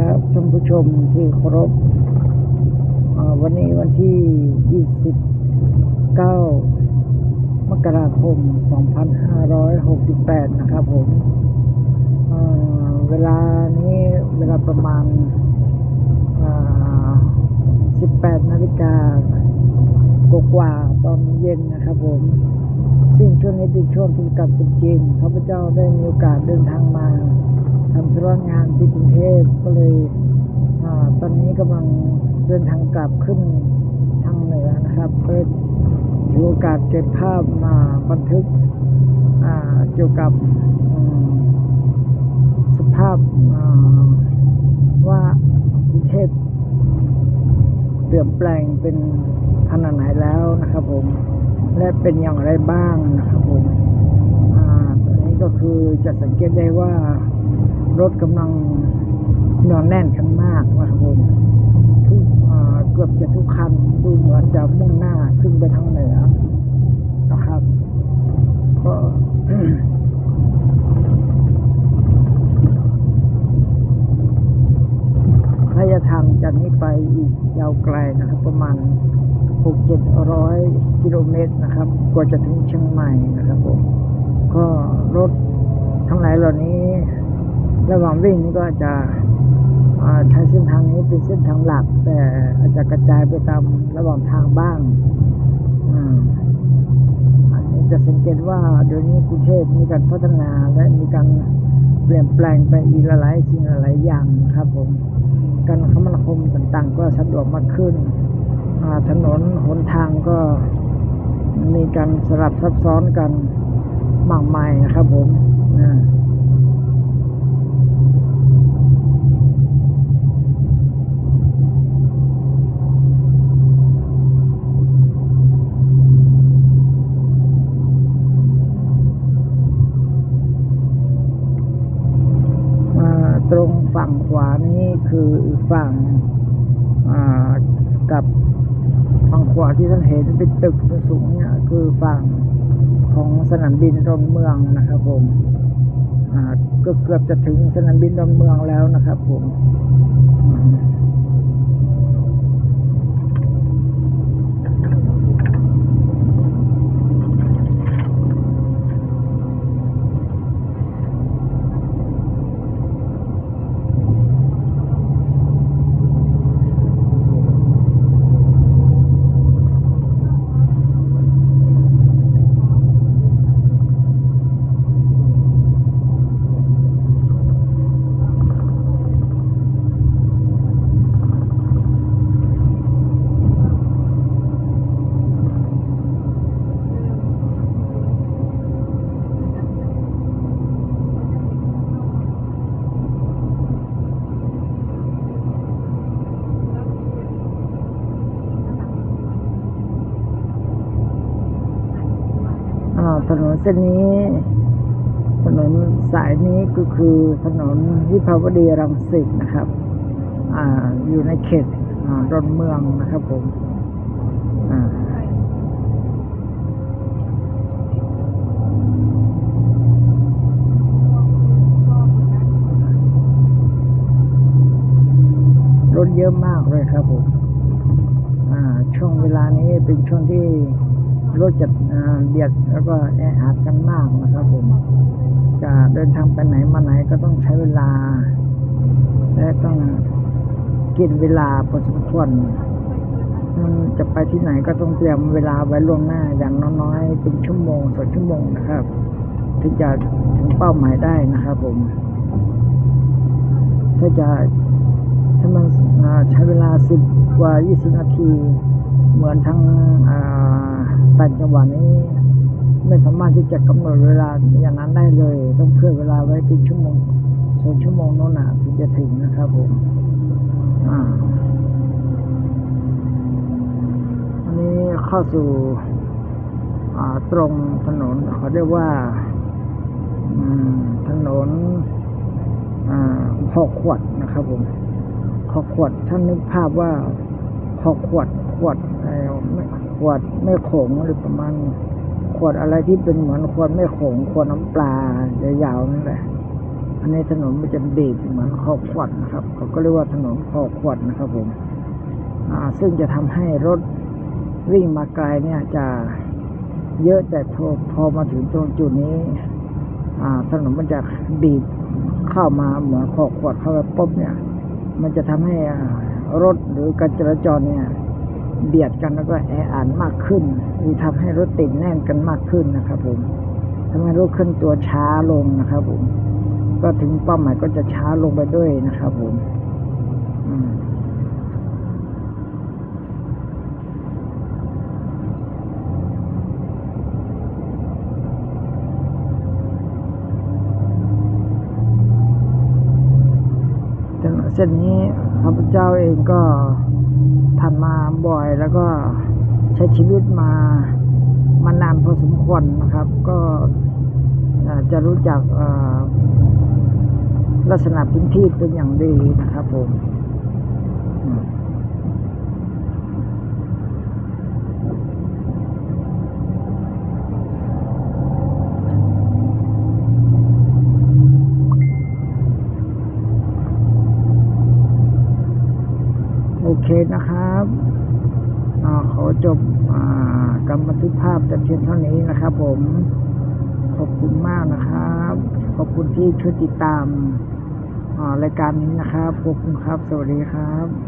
ครับท่านผู้ชมที่เคารพวันนี้วันที่ 29 มกราคม 2568 นะครับผมเวลานี้เวลาประมาณ 18 นาฬิกากว่าตอนเย็นนะครับผม ซึ่งช่วงนี้เป็นช่วงเทศกาลตรุษจีนข้าพเจ้าได้มีโอกาสเดินทางมา ทำธุระงานที่กรุงเทพก็เลยอตอนนี้กำลังเดินทางกลับขึ้นทางเหนือนะครับเพื่อถือโอกาสเก็บภาพมาบันทึกเกี่ยวกับสภาพว่ากรุงเทพเปลี่ยนแปลงเป็นขนาดไหนแล้วนะครับผมและเป็นอย่างไรบ้างนะครับผมอ่าตอนนี้ก็คือจะสังเกตได้ว่า รถกำลังนอนแน่นกันมากนะครับผมทุกเกือบจะทุกคันดูเหมือนจะมุ่งหน้าขึ้นไปทางเหนือนะครับก็ระยะทางจากนี้ไปอีกยาวไกลนะครับ ประมาณ 6 700 กิโลเมตรนะครับ กว่าจะถึงเชียงใหม่นะครับผมก็รถทั้งหลายเหล่านี้ ระหว่างวิ่งนี่ก็จะใช้เส้นทางนี้เป็นเส้นทางหลัก แต่อาจจะกระจายไปตามระหว่างทางบ้างอันนี้จะสังเกตว่าเดี๋ยวนี้กรุงเทพมีการพัฒนาและมีการเปลี่ยนแปลงไปอีกหลายสิ่งหลายอย่างครับผม การคมนาคมต่างๆ ก็สะดวกมากขึ้น ถนนหนทางก็มีการสลับซับซ้อนกันมากมายนะครับผมอ่า คืออีกฝั่งกับฝั่งขวาที่ท่านเห็นเป็นตึกสูงเนี่ยคือฝั่งของสนามบินดอนเมืองนะครับผมก็เกือบจะถึงสนามบินดอนเมืองแล้วนะครับผมอ่า ถนนเส้นนี้ ถนนสายนี้ก็คือถนนวิภาวดีรังสิตนะครับออยู่ในเขตอ่าดอนเมืองนะครับผมรถเยอะมากเลยครับผมช่วงเวลานี้เป็นช่วงที่ รถจะอ่าเบียดแล้วก็แออัดกันมากนะครับผมจะเดินทางไปไหนมาไหนก็ต้องใช้เวลา และต้องกินเวลาพอสมควรมันจะไปที่ไหนก็ต้องเตรียมเวลาไว้ล่วงหน้าอย่างน้อยๆเป็นชั่วโมงสองชั่วโมงนะครับถึงจะถึงเป้าหมายได้นะครับผม ถ้าจะถ้ามันใช้เวลาสิบกว่ายี่สิบนาที เหมือนทางอ่า แต่จังหวัดนี้ไม่สามารถที่จะกำหนดเวลาอย่างนั้นได้เลย ต้องเพื่อเวลาไว้เป็นชั่วโมงสองชั่วโมงโน่นน่ะถึงจะถึงนะครับผมอ่าอันนี้เข้าสู่ตรงถนนเขาเรียกว่าถนนหอกขวดนะครับผมหอกขวดท่านนึกภาพว่าหอกขวดขวดเอ่อไม่ ขวดไม่ขงหรือประมาณขวดอะไรที่เป็นเหมือนขวดไม่ขงขวดน้ำปลายาวๆนั่นแหละ อันนี้ถนนมันจะดีดเหมือนคอขวดนะครับเขาก็เรียกว่าถนนคอขวดนะครับผมอ่าซึ่งจะทำให้รถวิ่งมาไกลเนี่ยจะเยอะแต่พอพอมาถึงตรงจุดนี้อ่าถนนมันจะดีดเข้ามาเหมือนคอขวดเข้าไปปุ๊บเนี่ย มันจะทำให้อ่ารถหรือการจราจรเนี่ย เบียดกันแล้วก็แออัดมากขึ้นหรือทำให้รถติดแน่นกันมากขึ้นนะครับผมทำให้รถเคลื่อนตัวช้าลงนะครับผม ก็ถึงเป้าหมายก็จะช้าลงไปด้วยนะครับผมอืมถนนเส้นนี้ข้าพเจ้าเองก็ ผ่านมาบ่อยแล้วก็ใช้ชีวิตมามานานพอสมควรนะครับ ก็จะรู้จักลักษณะพื้นที่เป็นอย่างดีนะครับผมอืมโอเคนะครับ อขอจบอ่ากรรมทุกภาพแต่เพียงเท่านี้นะครับ ผมขอบคุณมากนะครับ ขอบคุณที่ช่วยติดตามรายการนี้นะครับขอบคุณครับ สวัสดีครับ